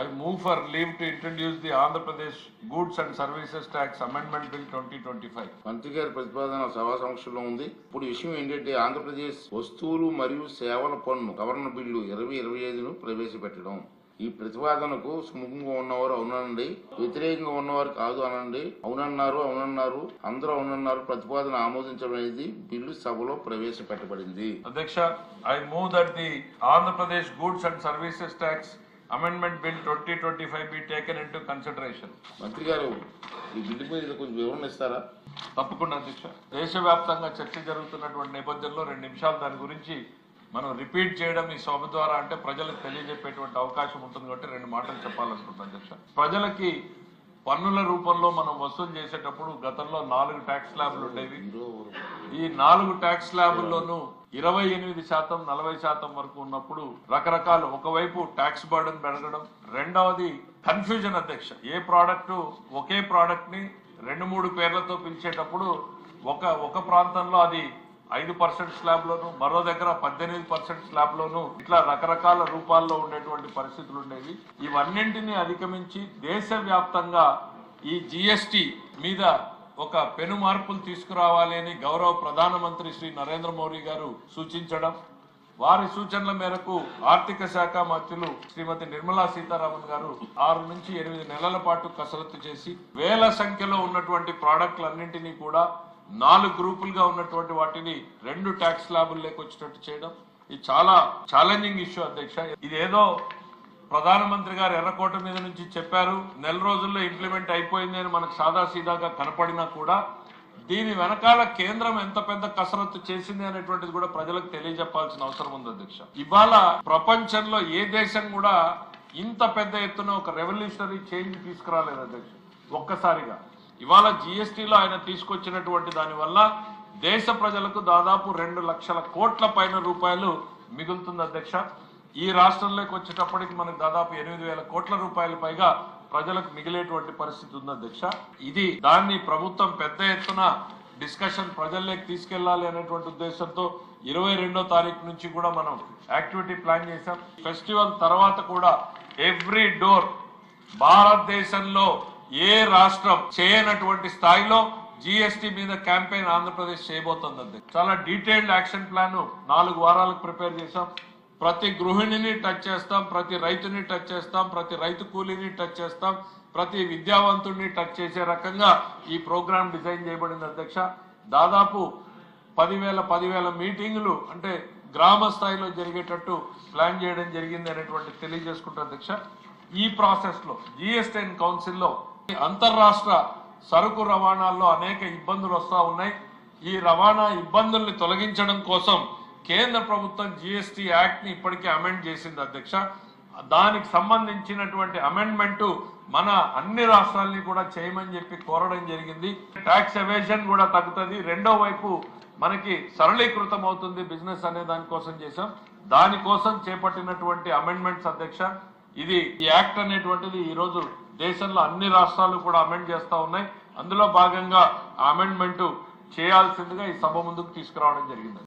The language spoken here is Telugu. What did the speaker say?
I move for leave to introduce the Andhra Pradesh Goods and Services Tax Amendment Bill 2025. మంత్రి గారి ప్రతిపాదన సభా సమక్షంలో ఉంది. ఇప్పుడు విషయం ఏంటంటే ఆంధ్రప్రదేశ్ వస్తువులు మరియు సేవల పన్ను గవర్నర్ బిల్లు ఇరవై ఇరవై ఐదును ప్రవేశపెట్టడం. ఈ ప్రతిపాదనకు సుముఖంగా ఉన్నవారు అవునండి. వ్యతిరేకంగా ఉన్నవారు కాదు అనండి. అవునన్నారు అవునన్నారు. అందరూ అవునన్నారు. ప్రతిపాదన ఆమోదించడం అనేది బిల్లు సభలో ప్రవేశపెట్టబడింది. Adhiksha, I move that the Andhra Pradesh Goods and Services Tax Amendment Bill 2025 be taken into consideration. మంత్రి గారు ఈ బిల్లు మీద కొంచెం వివరణ ఇస్తారా? తప్పకుండా అధ్యక్ష. దేశవ్యాప్తంగా చర్చ జరుగుతున్నటువంటి నేపథ్యంలో రెండు నిమిషాలు దాని గురించి మనం రిపీట్ చేయడం ఈ సభ ద్వారా అంటే ప్రజలకు తెలియజెప్పేటువంటి అవకాశం ఉంటుంది కాబట్టి రెండు మాటలు చెప్పాలనుకుంటున్నాను అధ్యక్ష. ప్రజలకి పన్నుల రూపంలో మనం వసూలు చేసేటప్పుడు గతంలో నాలుగు ట్యాక్స్ స్లాబ్లు ఉండేవి. ఈ నాలుగు ట్యాక్స్ స్లాబుల్లోనూ ఇరవై ఎనిమిది శాతం నలభై శాతం వరకు ఉన్నప్పుడు రకరకాల ఒకవైపు ట్యాక్స్ బర్డన్ పెరగడం రెండవది కన్ఫ్యూజన్ అధ్యక్ష. ఏ ప్రోడక్ట్ ఒకే ప్రోడక్ట్ని రెండు మూడు పేర్లతో పిలిచేటప్పుడు ఒక ఒక ప్రాంతంలో అది ఐదు పర్సెంట్ స్లాబ్ లోను మరో దగ్గర పద్దెనిమిది పర్సెంట్ స్లాబ్ లోను ఇట్లా రకరకాల రూపాల్లో ఉండేటువంటి పరిస్థితులు ఉండేవి. ఇవన్నింటినీ అధిగమించి దేశవ్యాప్తంగా ఈ జిఎస్టి మీద ఒక పెను మార్పులు తీసుకురావాలి అని గౌరవ ప్రధానమంత్రి శ్రీ నరేంద్ర మోడీ గారు సూచించడం వారి సూచనల మేరకు ఆర్థిక శాఖ మంత్రులు శ్రీమతి నిర్మలా సీతారామన్ గారు ఆరు నుంచి ఎనిమిది నెలల పాటు కసరత్తు చేసి వేల సంఖ్యలో ఉన్నటువంటి ప్రోడక్ట్లన్నింటినీ కూడా నాలుగు గ్రూపులుగా ఉన్నటువంటి వాటిని రెండు ట్యాక్స్ స్లాబుల్లోకి వచ్చేటట్టు చేయడం. ఇది చాలా ఛాలెంజింగ్ ఇష్యూ అధ్యక్ష. ఇదేదో ప్రధానమంత్రి గారు ఎర్రకోట మీద నుంచి చెప్పారు నెల రోజుల్లో ఇంప్లిమెంట్ అయిపోయింది అని మనకు సాదా సీదాగా కనపడినా కూడా దీని వెనకాల కేంద్రం ఎంత పెద్ద కసరత్తు చేసింది అనేటువంటిది కూడా ప్రజలకు తెలియజెప్పాల్సిన అవసరం ఉంది అధ్యక్ష. ఇవాళ ప్రపంచంలో ఏ దేశం కూడా ఇంత పెద్ద ఎత్తున ఒక రెవల్యూషనరీ చేంజ్ తీసుకురాలేదు అధ్యక్ష. ఒక్కసారిగా. ఇవాళ జిఎస్టీలో ఆయన తీసుకొచ్చినటువంటి దానివల్ల దేశ ప్రజలకు దాదాపు రెండు లక్షల కోట్ల పైన రూపాయలు మిగులుతుంది అధ్యక్ష. ఈ రాష్ట్రంలోకి వచ్చేటప్పటికి మనకు దాదాపు ఎనిమిది వేల కోట్ల రూపాయల పైగా ప్రజలకు మిగిలేటువంటి పరిస్థితి ఉంది అధ్యక్ష. ఇది దాన్ని ప్రభుత్వం పెద్ద ఎత్తున డిస్కషన్ ప్రజల్లోకి తీసుకెళ్ళాలి అనేటువంటి ఉద్దేశంతో ఇరవై రెండో తారీఖు నుంచి కూడా మనం యాక్టివిటీ ప్లాన్ చేశాం. ఫెస్టివల్ తర్వాత కూడా ఎవ్రీ డోర్ భారతదేశంలో ఏ రాష్ట్రం చేయనటువంటి స్థాయిలో జిఎస్టీ మీద క్యాంపెయిన్ ఆంధ్రప్రదేశ్ చేయబోతోంది చాలా డీటెయిల్డ్ యాక్షన్ ప్లాన్ నాలుగు వారాలకు ప్రిపేర్ చేశాం. ప్రతి గృహిణిని టచ్ చేస్తాం ప్రతి రైతుని టచ్ చేస్తాం ప్రతి రైతు కూలీని టచ్ చేస్తాం ప్రతి విద్యావంతుడిని టచ్ చేసే రకంగా ఈ ప్రోగ్రామ్ డిజైన్ చేయబడింది అధ్యక్ష. దాదాపు పదివేల పదివేల మీటింగులు అంటే గ్రామ స్థాయిలో జరిగేటట్టు ప్లాన్ చేయడం జరిగింది అనేటువంటి తెలియజేసుకుంటా అధ్యక్ష. ఈ ప్రాసెస్లో కౌన్సిల్లో అంతర్రాష్ట్ర సరుకు రవాణాల్లో అనేక ఇబ్బందులు వస్తా ఉన్నాయి. ఈ రవాణా ఇబ్బందుల్ని తొలగించడం కోసం కేంద్ర ప్రభుత్వం జిఎస్టీ యాక్ట్ని ఇప్పటికే అమెండ్ చేసింది అధ్యక్ష. దానికి సంబంధించినటువంటి అమెండ్మెంట్ మన అన్ని రాష్ట్రాలని కూడా చేయమని చెప్పి కోరడం జరిగింది. ట్యాక్స్ ఎవేషన్ కూడా తగ్గుతుంది. రెండో వైపు మనకి సరళీకృతం అవుతుంది బిజినెస్ అనే దానికోసం చేశాం. దానికోసం చేపట్టినటువంటి అమెండ్మెంట్స్ అధ్యక్ష ఇది ఈ యాక్ట్ అనేటువంటిది ఈ రోజు దేశంలో అన్ని రాష్ట్రాలు కూడా అమెండ్ చేస్తా ఉన్నాయి. అందులో భాగంగా అమెండ్మెంట్ చేయాల్సిందిగా ఈ సభ ముందుకు తీసుకురావడం జరిగింది.